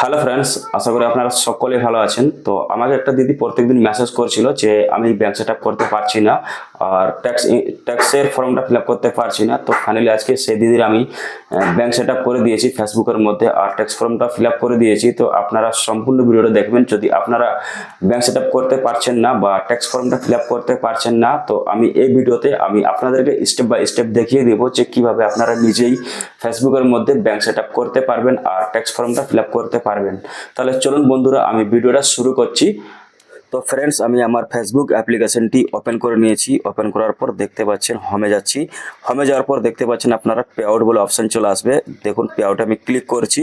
Hello friends আশা করি আপনারা সকলেই ভালো আছেন। তো আমাকে একটা দিদি প্রত্যেকদিন মেসেজ করছিল যে আমি ব্যাংক সেট করতে পারছি না আর ট্যাক্স ট্যাক্সের ফর্মটা ফিল করতে পারছি না। তো ফাইনালি আজকে সেই দিদির আমি ব্যাংক সেট করে দিয়েছি ফেসবুকের মধ্যে আর ট্যাক্স ফর্মটা ফিল করে দিয়েছি। তো আপনারা সম্পূর্ণ ভিডিওটা দেখবেন। যদি আপনারা ব্যাংক সেট করতে পারছেন না বা ট্যাক্স ফর্মটা ফিল করতে পারছেন না, তো আমি এই ভিডিওতে আমি আপনাদেরকে স্টেপ বাই স্টেপ দেখিয়ে দেবো যে কীভাবে আপনারা নিজেই ফেসবুকের মধ্যে ব্যাংক সেট করতে পারবেন আর ট্যাক্স ফর্মটা ফিল করতে পারবেন। তাহলে চলুন বন্ধুরা আমি ভিডিওটা শুরু করছি। তো ফ্রেন্ডস আমি আমার ফেসবুক অ্যাপ্লিকেশনটি ওপেন করে নিয়েছি। ওপেন করার পর দেখতে পাচ্ছেন হোমে যাচ্ছি। হোমে যাওয়ার পর দেখতে পাচ্ছেন আপনারা পে আউট বলে অপশান চলে আসবে। দেখুন পে আউটে আমি ক্লিক করছি।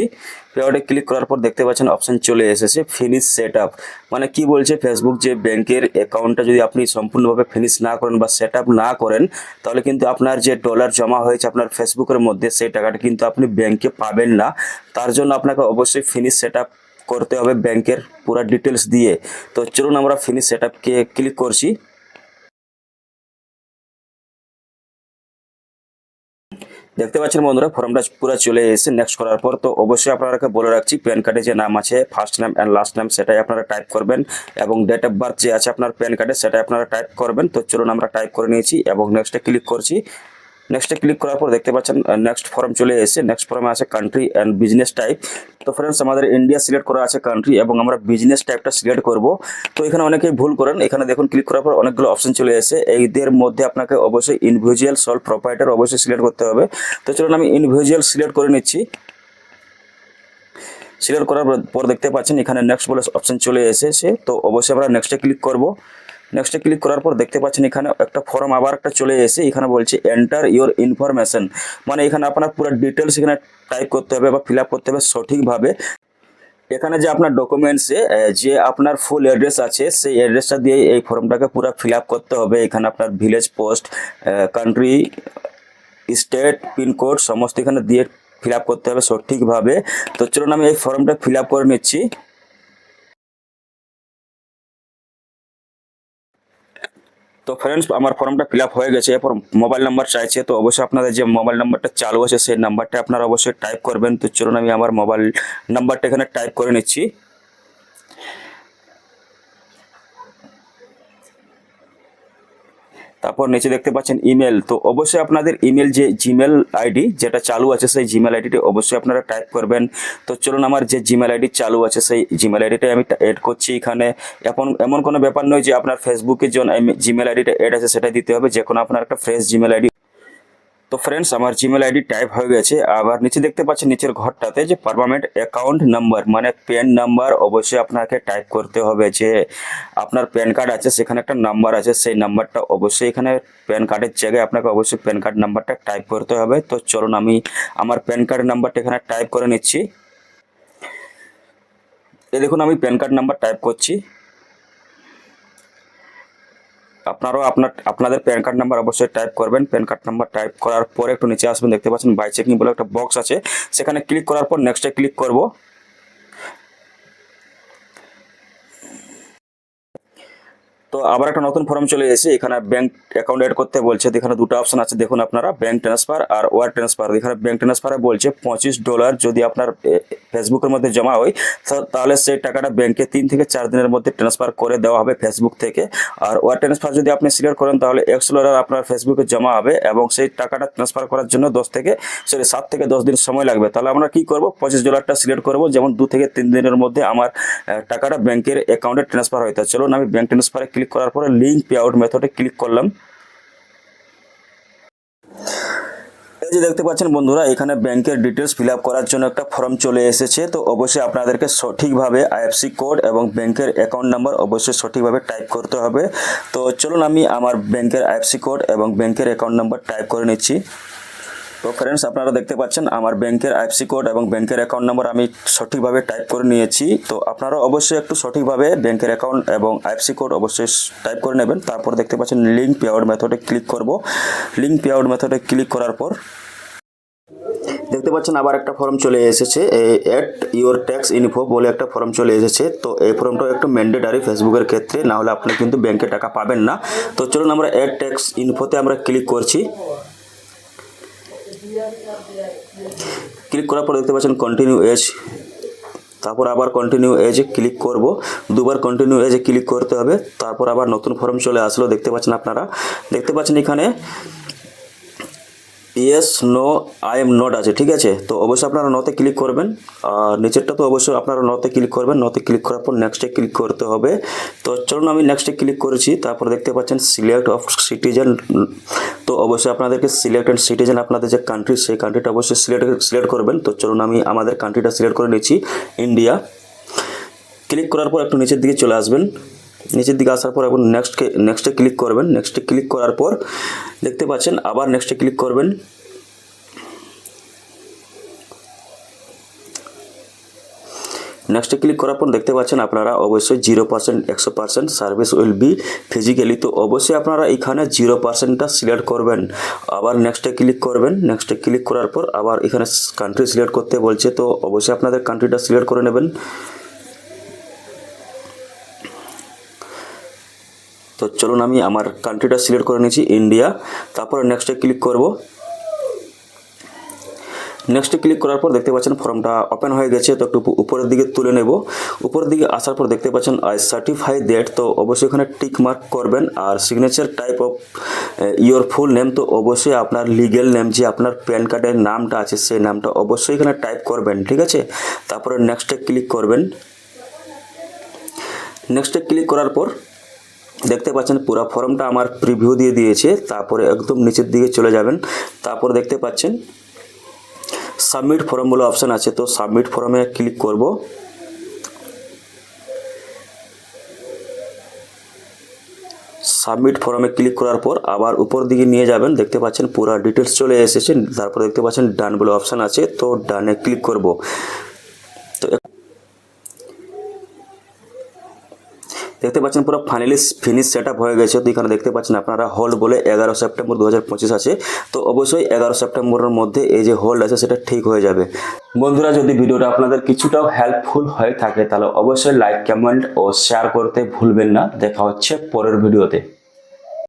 পে ক্লিক করার পর দেখতে পাচ্ছেন অপশান চলে এসেছে ফিনিশ সেট আপ মানে কি বলছে ফেসবুক যে ব্যাংকের অ্যাকাউন্টটা যদি আপনি সম্পূর্ণভাবে ফিনিশ না করেন বা সেট আপ না করেন, তাহলে কিন্তু আপনার যে ডলার জমা হয়েছে আপনার ফেসবুকের মধ্যে, সেই টাকাটা কিন্তু আপনি ব্যাংকে পাবেন না। তার জন্য আপনাকে অবশ্যই ফিনিশ সেট আপ করতে হবে ব্যাংকের পুরো ডিটেলস দিয়ে। তো চলুন আমরা ফিনিশ সেট আপকে ক্লিক করছি। দেখতে পাচ্ছেন বন্ধুরা ফর্মটা পুরো চলে এসে নেক্সট করার পর তো অবশ্যই আপনারাকে বলে রাখছি প্যান কার্ডে যে নাম আছে ফার্স্ট নাম অ্যান্ড লাস্ট নাম সেটাই আপনারা টাইপ করবেন এবং ডেট অফ বার্থ যে আছে আপনার প্যান কার্ডে সেটাই আপনারা টাইপ করবেন। তো চলুন আমরা টাইপ করে নিয়েছি এবং নেক্সটে ক্লিক করছি। নেক্সটে ক্লিক করার পর দেখতে পাচ্ছেন নেক্সট ফর্ম চলে এসেছে। নেক্সট ফর্মে আছে কান্ট্রি অ্যান্ড বিজনেস টাইপ তো ফ্রেন্ডস আমাদের ইন্ডিয়া সিলেক্ট করা আছে কান্ট্রি এবং আমরা বিজনেস টাইপটা সিলেক্ট করব। তো এখানে অনেকেই ভুল করেন। এখানে দেখুন ক্লিক করার পর অনেকগুলো অপশন চলে এসে এইদের মধ্যে আপনাকে অবশ্যই ইন্ডিভিজুয়াল সল প্রোপাইটার অবশ্যই সিলেক্ট করতে হবে। তো চলুন আমি ইন্ডিভিজুয়াল সিলেক্ট করে নিচ্ছি। সিলেক্ট করার পর দেখতে পাচ্ছেন, এখানে নেক্সট বলে অপশন চলে এসেছে। তো অবশ্যই আমরা নেক্সটে ক্লিক করব। নেক্সটে ক্লিক করার পর দেখতে পাচ্ছেন এখানে একটা ফর্ম আবার একটা চলে এসে এখানে বলছে এন্টার ইওর ইনফরমেশন মানে এখানে আপনার পুরো ডিটেলস এখানে টাইপ করতে হবে বা ফিল করতে হবে সঠিকভাবে। এখানে যে আপনার ডকুমেন্টসে যে আপনার ফুল অ্যাড্রেস আছে, সেই অ্যাড্রেসটা দিয়ে এই ফর্মটাকে পুরো ফিল করতে হবে। এখানে আপনার village post country state pin code সমস্ত এখানে দিয়ে ফিল করতে হবে সঠিকভাবে। তো চলুন আমি এই ফর্মটা ফিল করে নিচ্ছি। তো ফ্রেন্ডস আমার ফর্মটা ফিল হয়ে গেছে, এরপর মোবাইল নাম্বার চাইছে, তো অবশ্যই আপনাদের যে মোবাইল নাম্বারটা চালু আছে, সেই নাম্বারটা আপনারা অবশ্যই টাইপ করবেন। তো চলুন আমি আমার মোবাইল নাম্বারটা এখানে টাইপ করে নিচ্ছি। তারপর নিচে দেখতে পাচ্ছেন ইমেল তো অবশ্যই আপনাদের ইমেল যে জিমেল আইডি যেটা চালু আছে সেই জিমেল আইডিটি অবশ্যই আপনারা টাইপ করবেন। তো চলুন আমার যে জিমেল আইডি চালু আছে সেই জিমেল আইডিটাই আমি এড করছি এখানে। এখন এমন কোনো ব্যাপার নয় যে আপনার ফেসবুকে যে জিমেল আইডিটা এড আছে সেটা দিতে হবে। যে কোনো আপনার একটা ফ্রেশ জিমেল আইডি তো ফ্রেন্ডস আমার জিমেল আইডি টাইপ হয়ে গেছে। আবার নিচে দেখতে পাচ্ছেন নিচের ঘরটাতে যে পারমানেন্ট অ্যাকাউন্ট নাম্বার মানে প্যান নাম্বার অবশ্যই আপনাকে টাইপ করতে হবে যে আপনার প্যান কার্ড আছে, সেখানে একটা নাম্বার আছে, সেই নাম্বারটা অবশ্যই এখানে প্যান কার্ডের জায়গায় আপনাকে অবশ্যই প্যান কার্ড নাম্বারটা টাইপ করতে হবে। তো চলুন আমি আমার প্যান কার্ড নাম্বারটা এখানে টাইপ করে নিচ্ছি। এই দেখুন, আমি প্যান কার্ড নাম্বার টাইপ করছি। আপনারাও আপনার, আপনাদের প্যান কার্ড নাম্বার অবশ্যই টাইপ করবেন। প্যান কার্ড নাম্বার টাইপ করার পরে একটু নিচে আসবেন, দেখতে পাচ্ছেন বাই চেকিং বলে একটা বক্স আছে। সেখানে ক্লিক করার পর নেক্সটে ক্লিক করব। তো আবার একটা নতুন ফর্ম চলে এসেছে। এখানে ব্যাংক অ্যাকাউন্ট এড করতে বলছে। এখানে দুটো অপশন আছে। দেখুন আপনারা ব্যাংক ট্রান্সফার আর ওয়ার ট্রান্সফার এখানে ব্যাংক ট্রান্সফারে বলছে পঁচিশ ডলার যদি আপনার ফেসবুকের মধ্যে জমা হয় তাহলে সেই টাকাটা ব্যাংকে তিন থেকে চার দিনের মধ্যে ট্রান্সফার করে দেওয়া হবে ফেসবুক থেকে। আর ওয়ার ট্রান্সফার যদি আপনি সিলেক্ট করেন, তাহলে একশো আপনার ফেসবুকে জমা হবে এবং সেই টাকাটা ট্রান্সফার করার জন্য দশ থেকে সরি সাত থেকে দশ দিন সময় লাগবে। তাহলে আমরা কি করব? পঁচিশ ডলারটা সিলেক্ট করব, যেমন দু থেকে তিন দিনের মধ্যে আমার টাকাটা ব্যাংকের অ্যাকাউন্টে ট্রান্সফার হয়। চলুন, আমি ব্যাংক ট্রান্সফারে ক্লিক করার পরে লিঙ্ক পে আউট মেথডে ক্লিক করলাম এই যে দেখতে পাচ্ছেন বন্ধুরা, এখানে ব্যাংকের ডিটেলস ফিল করার জন্য একটা ফর্ম চলে এসেছে। তো অবশ্যই আপনাদেরকে সঠিকভাবে আইএফসি কোড এবং ব্যাংকের অ্যাকাউন্ট নাম্বার অবশ্যই সঠিকভাবে টাইপ করতে হবে। তো চলুন আমি আমার ব্যাংকের আইএফসি কোড এবং ব্যাংকের অ্যাকাউন্ট নাম্বার টাইপ করে নিচ্ছি। তো ফ্রেন্ডস আপনারা দেখতে পাচ্ছেন আমার ব্যাংকের আইএফসি কোড এবং ব্যাংকের অ্যাকাউন্ট নাম্বার আমি সঠিকভাবে টাইপ করে নিয়েছি। তো আপনারা অবশ্যই একটু সঠিকভাবে ব্যাংকের অ্যাকাউন্ট এবং আইএফসি কোড অবশ্যই টাইপ করে নেবেন। তারপর দেখতে পাচ্ছেন লিঙ্ক পে আউট মেথডে ক্লিক করব। লিঙ্ক পে আউট মেথডে ক্লিক করার পর দেখতে পাচ্ছেন আবার একটা ফর্ম চলে এসেছে অ্যাট ইওর ট্যাক্স ইনফো বলে একটা ফর্ম চলে এসেছে। তো এই ফর্মটাও একটু ম্যান্ডেটারি ফেসবুকের ক্ষেত্রে না হলে আপনি কিন্তু ব্যাংকে টাকা পাবেন না। তো চলুন আমরা অ্যাড ট্যাক্স ইনফোতে আমরা ক্লিক করছি। ক্লিক করার পর দেখতে পাচ্ছেন কন্টিনিউ এজ তারপর আবার কন্টিনিউ এজে ক্লিক করব। দুবার কন্টিনিউ এজে ক্লিক করতে হবে। তারপর আবার নতুন ফর্ম চলে আসলো, দেখতে পাচ্ছেন আপনারা। দেখতে পাচ্ছেন এখানে yes no I am not আছে, ঠিক আছে? তো অবশ্যই আপনারা নতে ক্লিক করবেন। আর নিচেরটা তো অবশ্যই আপনারা নতে ক্লিক করবেন। নতে ক্লিক করার পর নেক্সটে ক্লিক করতে হবে। তো চলুন আমি নেক্সটে ক্লিক করেছি, তারপর দেখতে পাচ্ছেন সিলেক্ট অফ সিটিজেন তো অবশ্যই আপনাদেরকে সিলেক্ট অ্যান্ড সিটিজেন আপনাদের যে কান্ট্রি সেই কান্ট্রিটা অবশ্যই সিলেক্ট সিলেক্ট করবেন। তো চলুন আমি আমাদের কান্ট্রিটা সিলেক্ট করে নিচ্ছি ইন্ডিয়া ক্লিক করার পর একটু নিচের দিকে চলে আসবেন। নিচের দিকে আসার পর এখন নেক্সটকে নেক্সটে ক্লিক করবেন। নেক্সটে ক্লিক করার পর দেখতে পাচ্ছেন, আবার নেক্সটে ক্লিক করবেন। নেক্সটে ক্লিক করার পর দেখতে পাচ্ছেন, আপনারা অবশ্যই জিরো পার্সেন্ট একশো percent service will be physically তো অবশ্যই আপনারা এখানে জিরো পার্সেন্টটা সিলেক্ট করবেন। আবার নেক্সটে ক্লিক করবেন। নেক্সটে ক্লিক করার পর আবার এখানে কান্ট্রি সিলেক্ট করতে বলছে, তো অবশ্যই আপনাদের কান্ট্রিটা সিলেক্ট করে নেবেন। তো চলুন আমি আমার কান্ট্রিটা সিলেক্ট করে নিয়েছি ইন্ডিয়া তারপরে নেক্সটে ক্লিক করব। নেক্সটে ক্লিক করার পর দেখতে পাচ্ছেন ফর্মটা ওপেন হয়ে গেছে, তো একটু উপরের দিকে তুলে নেব। উপরের দিকে আসার পর দেখতে পাচ্ছেন আই সার্টিফাই দ্যাট তো অবশ্যই এখানে টিক মার্ক করবেন। আর signature type of your full name তো অবশ্যই আপনার লিগেল নেম যে আপনার প্যান কার্ডের নামটা আছে, সেই নামটা অবশ্যই এখানে টাইপ করবেন, ঠিক আছে? তারপরে নেক্সটে ক্লিক করবেন। নেক্সটে ক্লিক করার পর দেখতে পাচ্ছেন পুরো ফর্মটা আমার প্রিভিউ দিয়ে দিয়েছে, তারপরে একদম নিচের দিকে চলে যাবেন, তারপর দেখতে পাচ্ছেন সাবমিট ফর্ম বলে অপশান আছে, তো সাবমিট ফর্মে ক্লিক করব। সাবমিট ফর্মে ক্লিক করার পর আবার উপর দিকে নিয়ে যাবেন, দেখতে পাচ্ছেন পুরো ডিটেলস চলে এসেছে, তারপর দেখতে পাচ্ছেন ডান বলে অপশান আছে, তো ডানে ক্লিক করব। দেখতে পাচ্ছেন পুরো ফাইনালি ফিনিশ সেট হয়ে গেছে। তো এখানে দেখতে পাচ্ছেন আপনারা হোল্ড বলে এগারো সেপ্টেম্বর দু হাজার পঁচিশ আছে। তো অবশ্যই এগারো সেপ্টেম্বরের মধ্যে এই যে হোল্ড আছে, সেটা ঠিক হয়ে যাবে। বন্ধুরা, যদি ভিডিওটা আপনাদের কিছুটাও হেল্পফুল হয়ে থাকে, তাহলে অবশ্যই লাইক কমেন্ট ও শেয়ার করতে ভুলবেন না। দেখা হচ্ছে পরের ভিডিওতে।